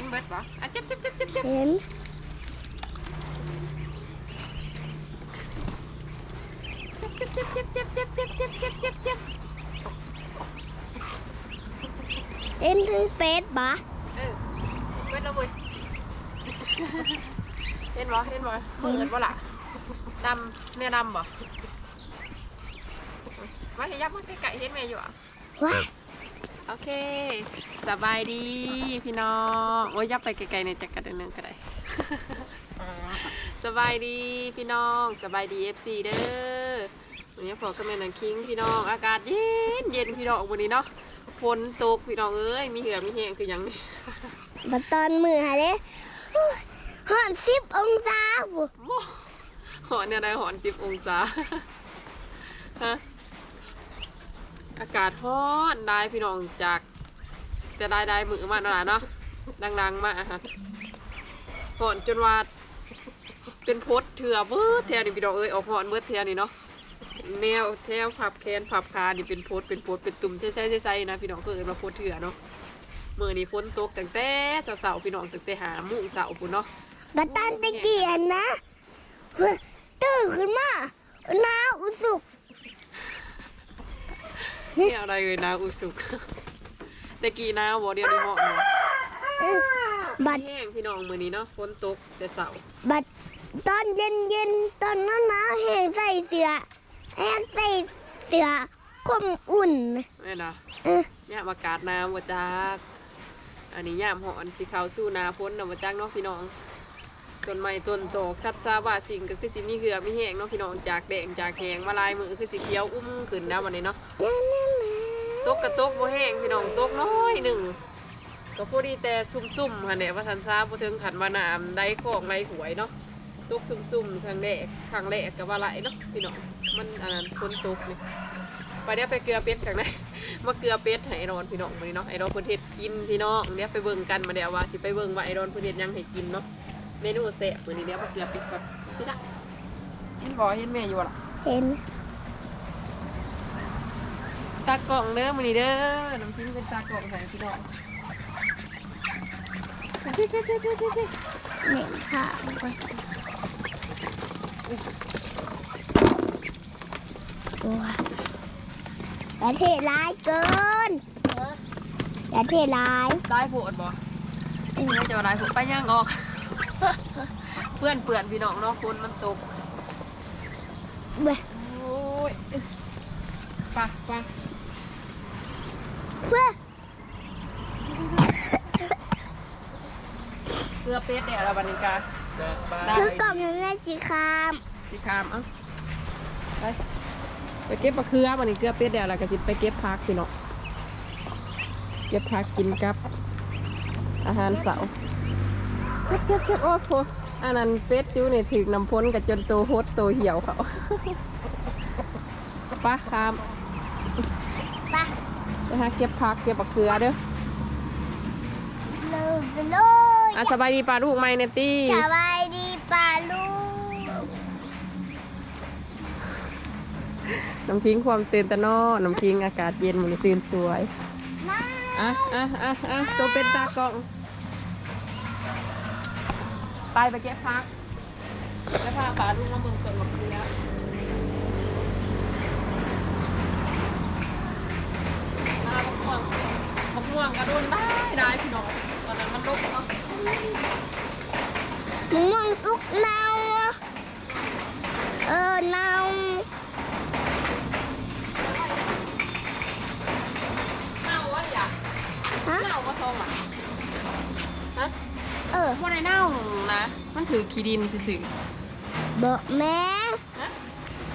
ห็นเบิดบ่อะเจ็บเจ็บเจ็บเจ็บเจ็บเห็นเจ็บเจ็บเจ็บเจ็บเจ็บเจ็บเจ็บเจ็บเจ็บเจ็บเห็นทั้งเป็ดบ่เออเบิดแล้วเว้ยเห็นบ่เห็นบ่มือเอิดบ่ล่ะดำแม่ดำบ่มาเห็นยับมาใกล้ๆเห็นแม่อยู่อะว้า โอเค สบายดีพี่น้องโอ้ยยับไปไกลๆในอยจักรเดินนึงก็ได้สบายดีพี่น้องสบายดี FC เด้อวันนี้พอก็แม่นังคิงพี่น้องอากาศเย็นเย็นพี่น้องวันนี้เนาะฝนตกพี่น้องเอ้ยมีเหือมีแห้งคือหยังนี่บัดตอนมือหาเด้หอนสิบองศาบุโม่หอนเนี่ยได้หอนสิบองศาฮะ อากาศร้อนได้พี่น้องจากแต่ได้ได้มือมาแล้วล่ะเนาะดังๆมาอะฮะหอนจนว่าเป็นพดเถื่อเบิดแถวนี่พี่น้องเอ้ยออกหอนเบิดแถวนี่เนาะแนวแถวผับแขนผับขานี่เป็นพดเป็นพดเป็นตุ่มใช่ใช่ใช่นะพี่น้องก็เอิ้นว่าพดเถื่อเนาะมือนี้ฝนตกตั้งแต่เสาๆพี่น้องตั้งแต่หามุ้งเสาปุ่นเนาะบัดตอนตะเกียนนะเฮ้ยตื่นขึ้นมาหนาวอุสุก นี่อะไรเลยนะอุสุกตะกี้นะวอเดียวนี้เหมาะเนาะอื้อบัดแห้งพี่น้องมือนี้เนาะฝนตกแต่เสาบัดตอนเย็นเย็นๆตอนนั้นหนาวแห้งใส่เสื้อแห้งใส่เสื้อคมอุ่นแม่นะเออย่ามอากาศน้ำว่าจักอันนี้ย่ามหอนสิเขาสู้นาพ้นนะว่าจักเนาะพี่น้อง ต้นไม้ต้นโตกชัดซาว่าสิ่งก็คือสิมีเหือมีแห้งเนาะพี่น้องจากแดงจากแหงมาลายมือคือสิเขียวอุ้มขึ้นนะวันนี้เนาะตกกระตกบ่แห้งพี่น้องตกน้อยหนึ่งก็พอดีแต่ซุ่มๆค่ะเนี่ยว่าทันซาบ่ถึงขันมาน้ำได้ของไรหวยเนาะตกซุ่มๆครั้งแรกครั้งแรกก็ว่าไหลเนาะพี่น้องมันอันนั้นฝนตกนี่ไปเดี๋ยวไปเกลือเป็ดข้างในมาเกลือเป็ดให้ไอรอนพี่น้องมื้อนี้เนาะไอรอนเพิ่นเฮ็ดกินพี่น้องเดี๋ยวไปเบิ่งกันมาเดี๋ยวว่าสิไปเบิ่งว่าไอรอนเพิ่นเฮ็ดหยังให้กินเนาะ เมนูแซ่บมื้อนี้เดี๋ยวมาเกลือเป็ดก่อนพี่นะเห็นบ่เห็นแม่อยู่บ่ล่ะเห็นตากล่องเด้อมื้อนี้เด้อน้ำพริกเป็นตากล่องให้พี่น้องเหม็นค่ะโอ้ยแต่เทร้ายเกินแต่เทร้ายได้โพดบ่ไม่จะอะไรผมไปย่างออก เพื่อนเปื่อนพี่น้องเนาะคนมันตกเบ้ยโอ้ยไปะปะเพื่อเกลือเป็ดเนี่ยเราบันนิกาได้คือกล่องยังไงจีคามสิคามเอะไปไปเก็บปลาเคือบันนี้เกลือเป็ดเดี๋ยวเราก็สิไปเก็บพักพี่น้องเก็บพักกินกับ อาหารเสาร์เก็บเก็บเก็บโอ้โห อันนั้นเป็ดอยู่นี่ถึงน้ำพ้นกับจนโตโฮดโตเหี่ยวเขาไปะคามไปไปหาเก็บผักเก็บบักเขือเด้อเลยไปเลยอะสบายดีปลาลูกไหมเนตตี้สบายดีป่าลูกน้ำคิงความตื่นตะนอน้ำคิงอากาศเย็นมันตื่นสวยมาอะอะอะอะตัวเป็นตากล้อง ไปไปเก็บพักแล้วพาป้าลูกมาเมืองต้นหมดเขือมาบกม่วงบักม่วงกระโดนได้ได้พี่น้องตอนนั้นมันลกเนาะ มะม่วงสุกมา ออว่าในเน่านะ มันถือขี้ดินซื่อเบอะแม่ๆฮะ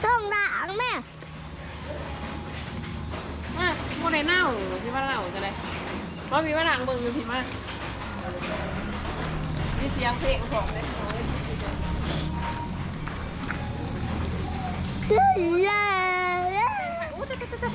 ต้องด่างแม่มาว่าในเน่าพี่ว่าเน่าจะได้เพราะพี่ว่าหลังเบิ่งอยู่พี่มามีเสียงเพลงของเลยตื่นเลยโอ้ตะตะตะตะ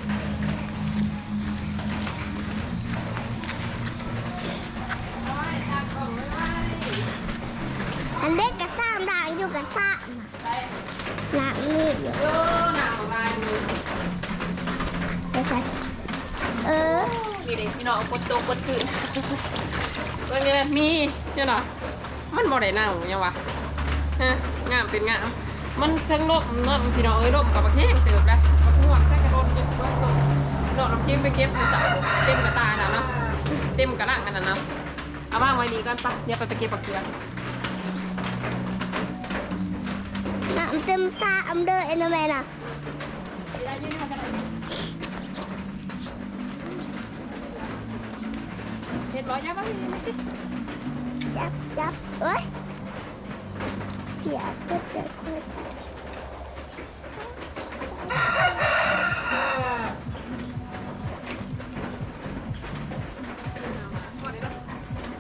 ส่เออนี่เด็กพี่น้องกดโตกกดคืนเรื่องนี้นะมีเนี่ยนะมันบ่ได้เน่าเนี่ยงวะฮะงามเป็นงามมันทั้งลบเนาะพี่น้องเอ้ยลบกับประเทศเติบได้ประท้วงแค่กระโดดจะสวยก่อนโดดน้ำจิ้มไปเก็บในตาเต็มกระตาน่ะเนาะเต็มกระลังกันน่ะเนาะเอาว่างไว้นี้ก่อนปะเดี๋ยวไปไปเก็บปักเกลือน้ำเต็มซาอัมเดอร์เอ็นแมน่ะ ไม่ได้ยืนมากันเลยเห็ด ร้อยยังปะม่ติดจับจับเอ้ยเสียวก็จะคุย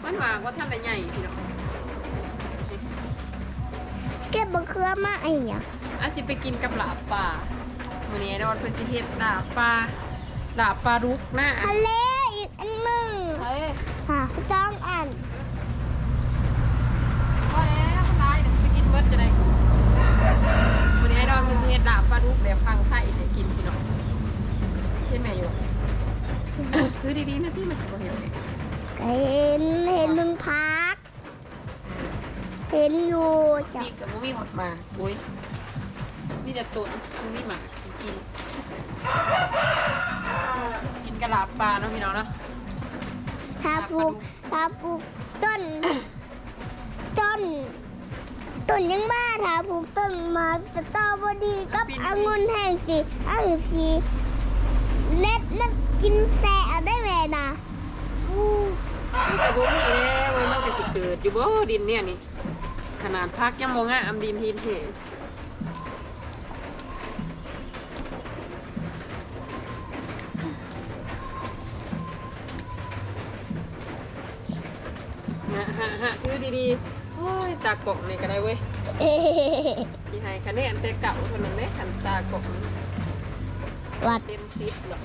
มันหมากว่าท่านได้ใหญ่พี่น้องเก็บบะเขือมาไอ้เนียอาสิไปกินกับหลาบปลามื้อนี้ดอนเพิ่นสิเฮ็ดหลาบปลาหลาบปลาดุกน้าทะเลอีกอันหนึ่ง เฮ้ย ค่ะสองอัน พอแล้วตายเดี๋ยวสิไปกินเบิดจะได้มื้อนี้ไอ้ดอนเพิ่นสิเฮ็ดลาบปลาดุกแบบพังไทยให้กินพี่น้องเฮ็ดแม่อยู่ ซื้ อดีๆนะที่มันสิบ่เห็นเลยก็เห็นเห็นมึงพัก เห็นอยู่จับนี่กับบ่มีหมดมาอุ้ยมีแต่ตุ่นบ่มีหมากิน กินกะลาบปลาเนาะพี่น้องเนาะถ้าปลูกถ้าปลูกต้น ต้น ต้นยังบ้าถ้าปลูกต้นมาสตรอเบอรี่กับองุ่นแห้งสิองุ่นสีเล็ดเล็ดกินแสะได้ไหม นะอู้มันจะบ่มีแล้วเว้ยมันก็สิเกิดอยู่บ่ดินเนี่ยนี่ขนาดพักยังบ่งะอำดินทีนเถฮะฮะฮะคือดีๆโอ้ยตากล่องนี่ก็ได้เว้ยเอ๊ะที่ให้คะแนนแต่เก่าเท่านั้นเด้คันตากล่องวัดเต็มสิบหรอก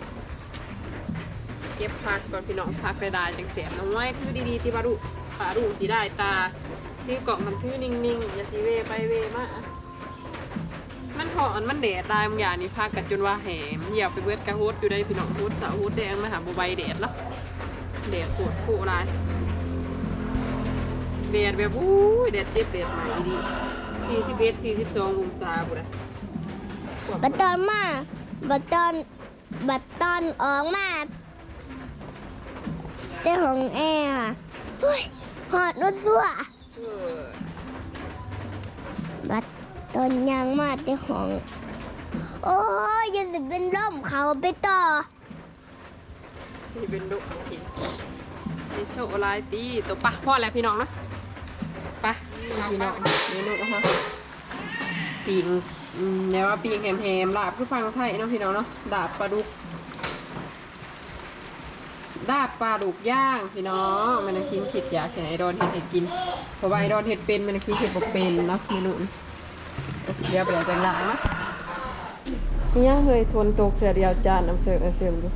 เก็บพักก่อนพี่น้องพักได้ได้จังเสียน้องไว้คือดีๆที่ปาดุปาดุสีได้ตาที่เกาะมันทื่อนิ่งๆอย่าสีเวไปเวมามันหอนมันแดดได้บางอย่างนี่พากันจนว่าแหมเหยียบไปเบิดกระโฮดอยู่ได้พี่น้องโฮดสาวโฮดแดงมาหาบใบแดดเนาะแดดปวดโผล่ลายแดดแบบอู้แดดเจ็บแดดไหนดีสี่สิบเอ็ดสี่สิบสององศาบุระบัดตอนมาบัดตอนบัดตอนออกมา แต่ของแอร์อะเฮ้ยหอดนุดซัวเออบัดตอนยางมาแต่ของ โอ้ยอยังจะเป็นร่มเขาไปต่อที่เป็นดุกินในโชว์ลายตีตัวปะพ่อแล้วพี่น้องนะปะพี่น้องเมนูนะคะปิงอืมแนวว่าปิงแหมๆลาบคือฟังไทยเนาะพี่น้องเนาะดาบปลาดุก ดาบปลาดุกย่างพี่น้องแมันนะคิงคิดอยากให้ไอดอนเห็ดให้กินเพราะว่าไอดอนเห็ดเป็นแมันนะคิงเห็ดบ่เป็นเนาะเมนูนี้เดี๋ยวไปเอาแต่งหลังนะนี่ยังเคยทนตกเสียเดียวจานน้ำเสริมน้ำเสริมอยู่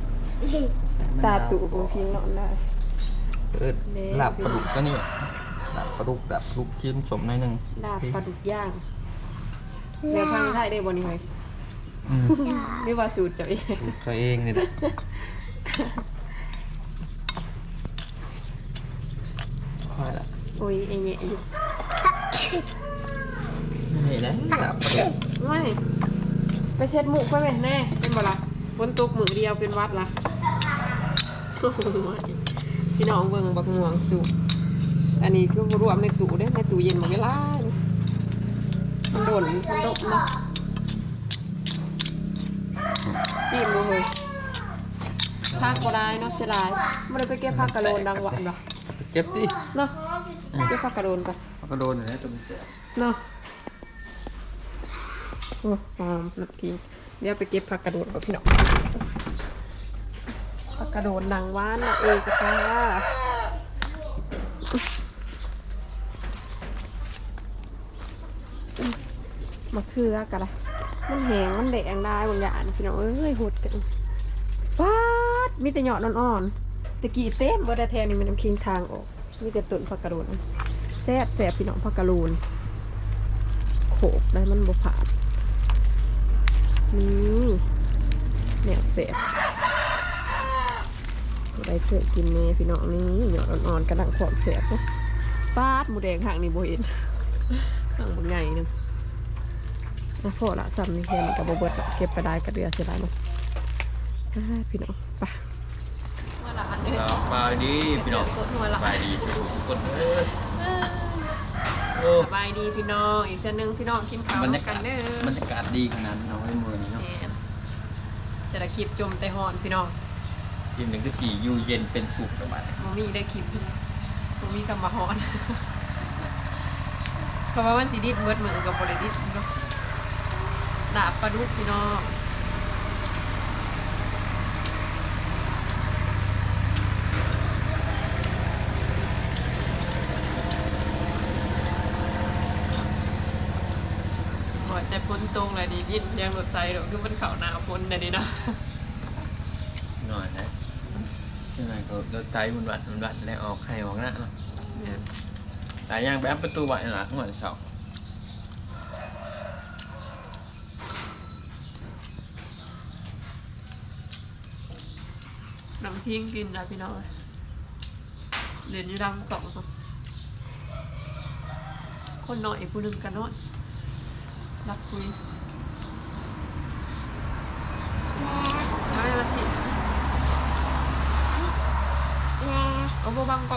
ตาตุกูคิงนอนได้เออหลับปลาดุกก็นี่หลับปลาดุกดับปลาดุกชิมสมหน่อยหนึงดาบปลาดุกย่างเดี๋ยวฟังได้ได้บ่นี่เฮ้ยอืมนี่ว่าสูตรเจ้าเองตัวเองนี่แหละ พอละโอ้ยไอ้เนี่ยอยู่นี่นะหลับปลาดุกไม่ไปเช็ดหมูกไปไหมแน่เป็นบ่ละฝนตกมือเดียวเป็นหวัดละโอ้โหพี่น้องเบิ่งบักม่วงสุกอันนี้คือรวมในตู้เด้อในตู้เย็นหมดเวลาเลยมันโดนมันดกเนาะซีมดูเลยพักก็ได้เนาะเสียดายไม่ได้ไปเก็บผักกระโดนดังหวานหรอ เก็บดิเนาะเก็บผักกระโดนก่อนมันก็โดนอยู่นะตัวมันเสียเนาะโอ้หอมนักกินเดี๋ยวไปเก็บผักกระโดนกับพี่น้องผักกระโดนนางว่านนะเอกค่ะมะเขือกันละมันแหงมันแดงได้บางอย่างพี่น้องเอ้ยหดกันป๊าดมีแต่หยอดอ่อนๆ ตะกี้เต้มบ่ได้แทนนี่มันน้ำคิงทางออกมีแต่ต้นผักกระโดนแซ่บแซ่บพี่น้องผักกระโดนโขกได้มันบ่ผ่านนี่แนวแซ่บได้เคยกินเน่พี่น้องนี่หยอดอ่อนๆกระดังขวบเสียบนะปาดหมูแดงห่างนี่โบเห็นห่างบางใหญ่นึงนะพอละซ้ำนี่แค่นี้กับโบเบิดเก็บไปได้กระเดือเสียดายเนาะอ่าพี่น้องไป มาละอันเด้อสบายดีพี่น้องกดหัวละสบายดีทุกคนเอ้ยโอ้สบายดีพี่น้องอีกเทื่อนึงพี่น้องกินข้าวบรรด้ยาวยกักานศเด้อบรรยากาศดีขนาดนี้เนาะให้มือนี่เนาะแหมจะได้คลิปจมแต่หอนพี่น้องทีมหนึ่งก็ฉี่อยู่เย็นเป็นสุขประมาณนี้มมีได้คลิปมมีกำมาหอนเพราะว่าวันสีดิดเบิดมือกับบริดิดเนาะดาบปลาดุกพี่น้องบ่ แต่พ้นตรงเลยดีดิดยังรถไฟหรอกคือมันเข่าหนาพ้นเลยดีเนาะหน่อยนะใช่ไหมก็รถไถมันวัดมันวัดแล้วออกไข่ออกหน้าเนาะเนี่ยแต่ยังแบบประตูวัดนี่ล่ะเหมือนเสาน้ำทิ้งกินนะพี่น้องเรียนอยู่ดังสองครับคนน้อยผู้หนึ่งกันน้อยรักคุยแม่ไม่มาสิแม่เอาโบบังเกาะ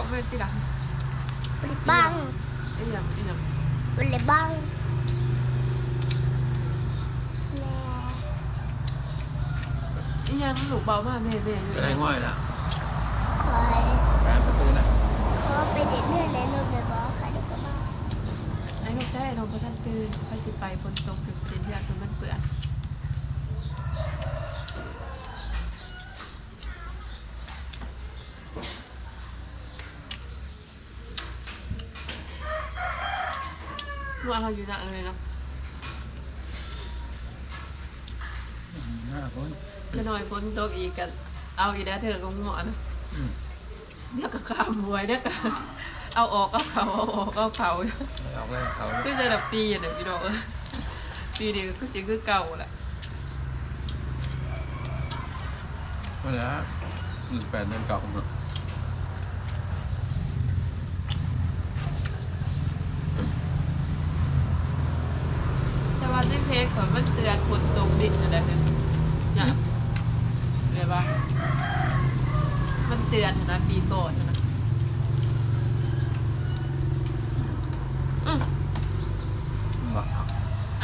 เวทีหลังบริบังไอ้หยังไอ้หยังบริบังแม่ไอ้หยังหนูเบามากแม่แไอ้นกได้นกพระท่านตื่นไปสิไปฝนตกถึงเตียนเลือดจนมันเปื่อนนัวเราอยู่หนักเลยเนาะห้าคนจะหน่อยฝนตกอีกกันเอาอีกแล้เธอะก็หงอนอืมเดี๋ยวก็ขามมวยเดี๋ยวก็ เอาออกเอาเขาเอาออกเอาเขาไม่ออกเลยเขาคือจะแบบปีอะเนี่ยพี่น้องเอ้ยปีนี้ก็จริงคือเก่าแหละมาแล้วหนึ่งแปดเดือนเก่าเนาะแต่ว่าในเพจของมันเตือนฝนตกดินอะไรแบบนี้เนี่ยเห็นปะมันเตือนนะปีก่อนนะอืม บอก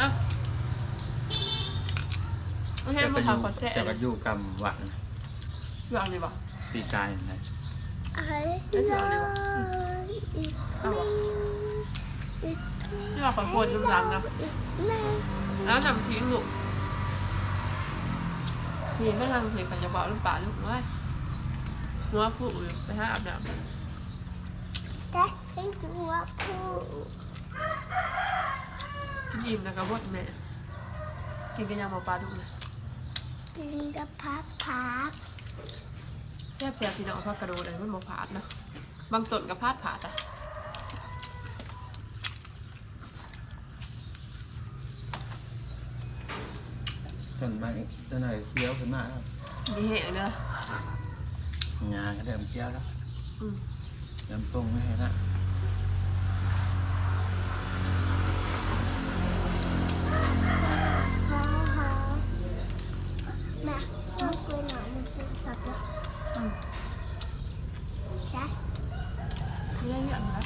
อะโอเค จะ มาไปอถามยู่ขอแทะจะเลไปยอยู่กรรมวัดนะเรื่องนี้ปะปีกายนะไอ้ไม่ถึงอะไรวะเอาวะนี่ว่าขอโทษน้ำลังนะแม่แล้วนำทิ้งลูกมีแม่ลังเพลงกันจะบอกลูกป่าลูกว่าหัวฟูอยู่ไปหาอาบน้ำแต่ให้จังหวะพูดยิ้มแล้วก็บดแม่กินกันยำหมอปลาดุกนะ กินกับพักพักแซ่บแซ่บพี่น้องพักกระโดดเลยมันหมอผาดเนาะบางต้นกับพาดผาดอะต้นไม้ต้นไหนเคี้ยวขึ้นมาแล้วดีแห้งเนอะงาก็เริ่มเคี้ยวแล้วอืม เริ่มตรงไม่ให้ละ ฮ่าฮ่าแม่ลูกกล้วยหน่อยมันเป็นสับแล้ว อืม จ้ะ ไม่ได้เยอะนะ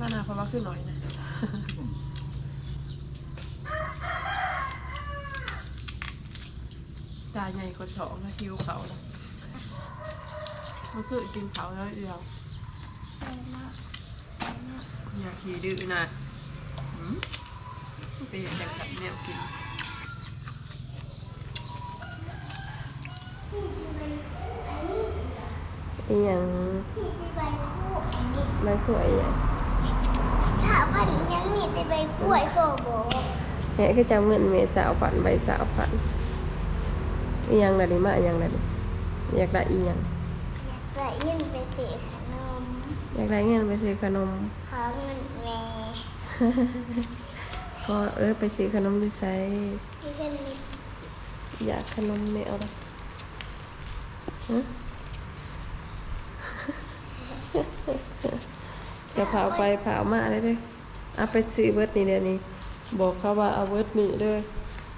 มานาเพราะว่า ขึ้นหน่อยนะตาใหญ่กว่าสองนะหิวเขาแล้วมันคือกินเขาแล้วเดียวไปมากอย่าขี่ดื้อนะหืมไปเห็นแข่งขันแนวกินอีหยังพี่ไปใบคู่อันนี้ไม่คุยอะ ถ้าพันยังมีแต่ใบกล้วยโฟโบแหะคือจังเหมือนเมสาวผันใบสาวผันอีหยังละดิมาอีหยังละดิอยากได้อีหยังอยากและเงินไปซื้อขนม อยากได้เงินไปซื้อขนม ขอเงินแม่ก็เออไปซื้อขนมอยู่ไสที่เพิ่นมีอยากขนมไม่เอาละฮะ จะพาไปพามาเลยเด้อเอาไปซื้อเบิร์ดนี่เดี๋ยวนี้ บอกเขาว่าเอาเบิร์ดนี่เด้อ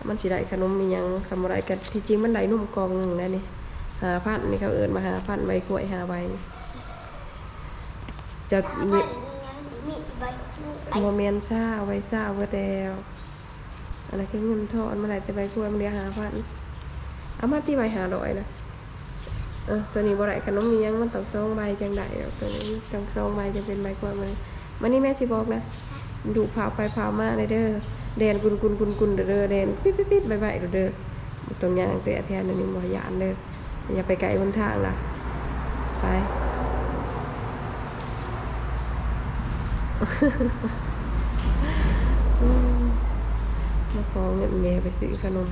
มันสิได้ขนมมียังคำอะไรกันที่จริงมันได้นุ่มกองหนึ่งนะนี่หาพันนี่เขาเอินมาหาพันใบกล้วยหาใบจะถ้ามีบ้านยังโมเมนซ่าเอาไว้ซ่าเว้แล้วอันนั้นคือเงินทอนมาได้แต่ใบกล้วยมันเดียหาพันเอามาที่ใบหาดอยนะ เออตัวนี้บ่ได้ขนมมียังมันต้องซองใบจังไดดอกตัวนี้ต้องซองใบจะเป็นใบกล้วยมันมันนี่แม่สิบอกนะดูพาวไปพาวมาเลยเด้อแดนกุนกุนกุนกุนเด้อเด้อแดนปิ๊บปิ๊บปิ๊บใบใบเด้อเด้อตรงยางแต่แทนอันนี้บ่ยานเด้ออย่าไปไกลบนทางล่ะไปมมาขอเงินแม่ไปซื้อขนม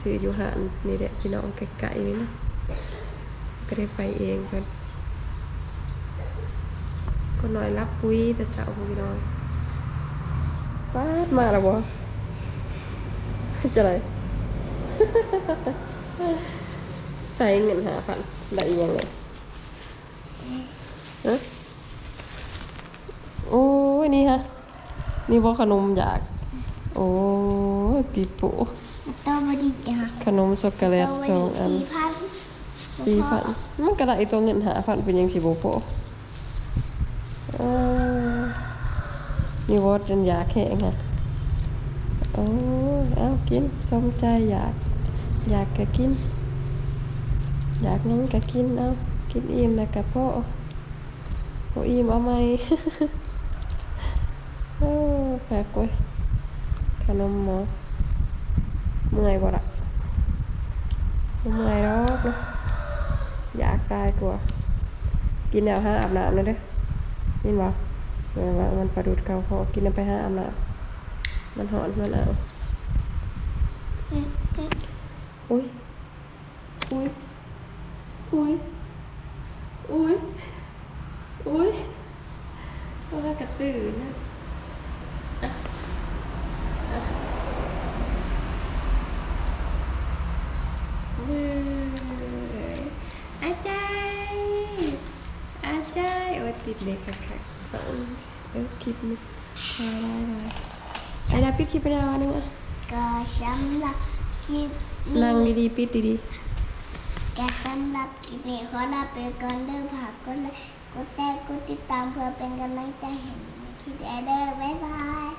ซื้ออยู่หานนี่แหละพี่น้องไกลๆนี่นะ ก็ได้ไปเองกันก็หน่อยรับปุ้ยแต่เสาร์พี่น้องป้าดมาแล้วบ่จะไรใส่เงินหาพันได้อีกยังไงฮะโอ้ยนี่ฮะ นี่ว่าขนมอยาก โอ้ยปีโป้ตัวบดีจ้ะขนมช็อกโกแลตสองอันสี่พัน สี่พันมันก็ได้ตัวเงินหาพันเป็นยังสิบโปะเออนี่วอดจนอยากแข็งอะโอ้เอากินสมใจอยาก อยากก็กิน อยากนั้นก็กินเอากินอิ่มแล้วก็พอพออิ่มเอาไหมเออแปลกเว้ยขนมหมอเมื่อยบ่ละเมื่อยรอกเนาะ อยากได้กว่ากินแล้วห้าอาบน้ำเลยเด้อยินบ่เวลามันประดุดเขาพอกินแล้วไปห้าอาบน้ำมันหอนมันเอาอุ้ยอุ้ยอุ้ยอุ้ยอุ้ยว่ากระตือนะอะอะเว้ย อาจารย์อาจารย์โอ้ยติดเด็กค่ะค่ะสองเออคลิปนี้ ได้ได้ได้ไอ้ดาปิดคลิปไปได้วอันนึงอะก็สำหรับคลิปนั่งดีๆปิดดีก็สำหรับคลิปนี้ขอลาไปก่อนเด้อฝากก็เลยกดแชร์กดติดตามเพื่อเป็นกำลังใจให้หนูในคลิปแอเดอบ๊ายบาย